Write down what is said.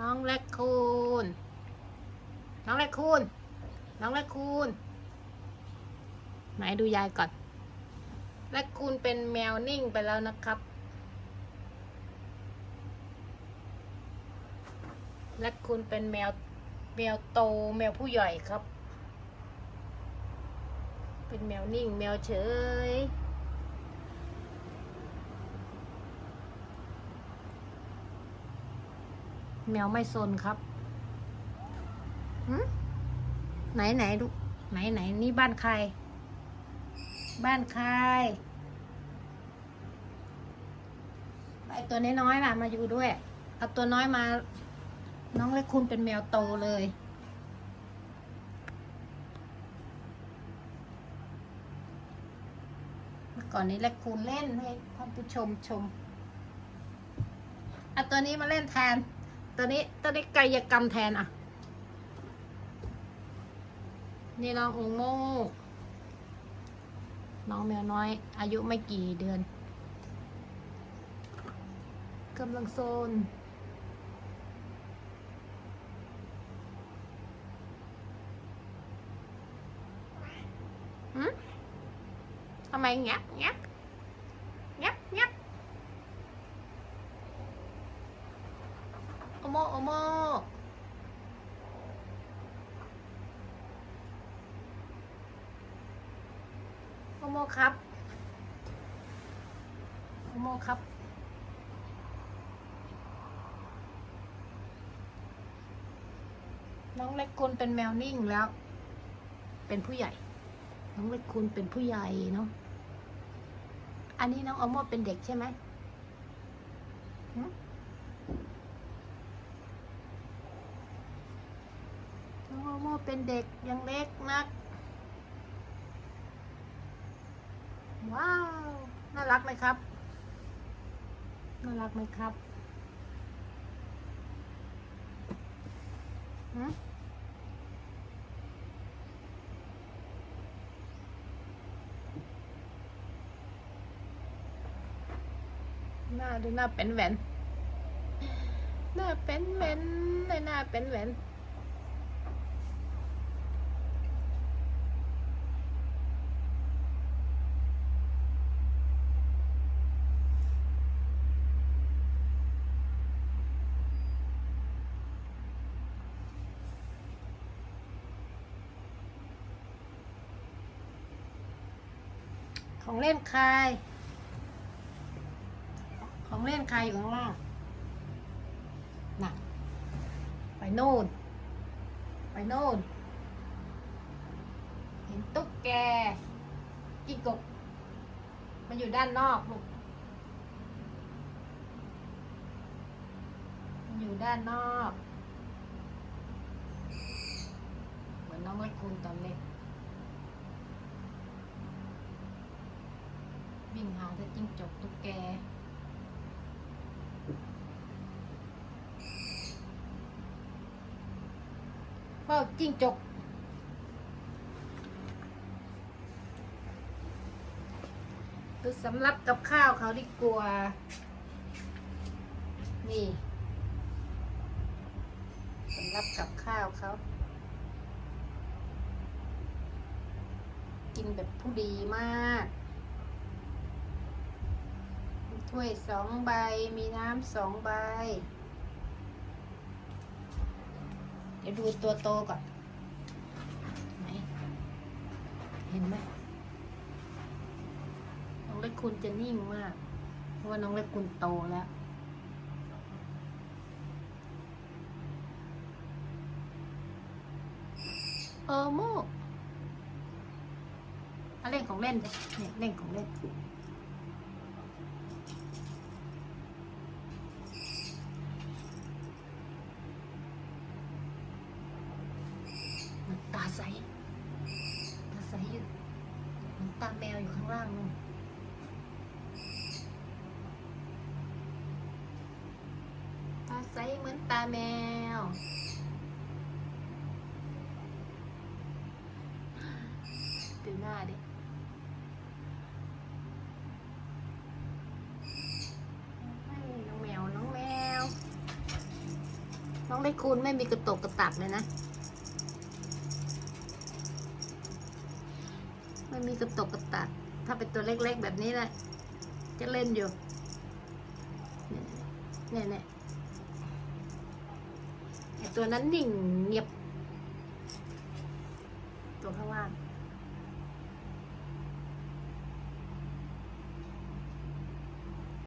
น้องแรคคูนน้องแรคคูนน้องแรคคูนไหนดูยายก่อนแรคคูนเป็นแมวนิ่งไปแล้วนะครับแรคคูนเป็นแมวแมวโตแมวผู้ใหญ่ครับ เป็นแมวนิ่งแมวเฉย แมวไม่ซนครับหืมไหนไหนดูไหนไหนนี่บ้านใคร บ้านใครไอตัวน้อยๆล่ะมาอยู่ด้วย เอาตัวน้อยมา น้องเล็กคุณเป็นแมวโตเลยเมื่อก่อนนี้เล็กคุณเล่นให้ท่านผู้ชมชม เอาตัวนี้มาเล่นแทน ตัวนี้ตัวนี้กายกรรมแทนอะ นี่น้ององโมน้องแมวน้อย อายุไม่กี่เดือนกำลังโซนหืมทำไมแงบแงบแงบแงบ โอโมโอโมโอโมครับโอโมครับน้องเล็กคุณเป็นแมวนิ่งแล้ว เป็นผู้ใหญ่ น้องเล็กคุณเป็นผู้ใหญ่เนาะ อันนี้น้องอโมเป็นเด็กใช่ไหมหึน้องอ โมเป็นเด็กยังเล็กนัก ว้าว น่ารักไหมครับ น่ารักไหมครับหึหน้าดูหน้าเป็นแหวน หน้าเป็นแหวนหน้าเป็นแหวน ของเล่นใครของเล่นใครอยู่ข้างล่างน่ะไปโน่น ไปโน่น เห็นตุ๊กแกกิ้งกกมันอยู่ด้านนอกลูกมันอยู่ด้านนอก เหมือนน้องเล็กคุณตอนเล็ก วิ่งหาแต่จิ้งจกตุ๊กแก เฝ้าจิ้งจกตัวสำรับกับข้าวเขาดีกว่า นี่สำรับกับข้าวเขากินแบบผู้ดีมาก ถ้วยสองใบ มีน้ำสองใบ เดี๋ยวดูตัวโตก่อน ไหน เห็นไหมน้องเล็กคุณจะนิ่งมาก เพราะว่าน้องเล็กคุณโตแล้วเออโมเอาเล่นของเล่นเนี่ยเล่นของเล่นตาใส ตาใสอยู่มัน ตาแมวอยู่ข้างล่างนู่นตาใสเหมือนตาแมว ดูหน้าดิน้องแมว น้องแมว น้องน้คูนไม่มีกระตกกระตักเลยนะ ไม่มีกระตกกระตักถ้าเป็นตัวเล็กๆแบบนี้แหละ จะเล่นอยู่ เนี่ยเนี่ยไอตัวนั้นนิ่งเงียบ ตัวข้างล่าง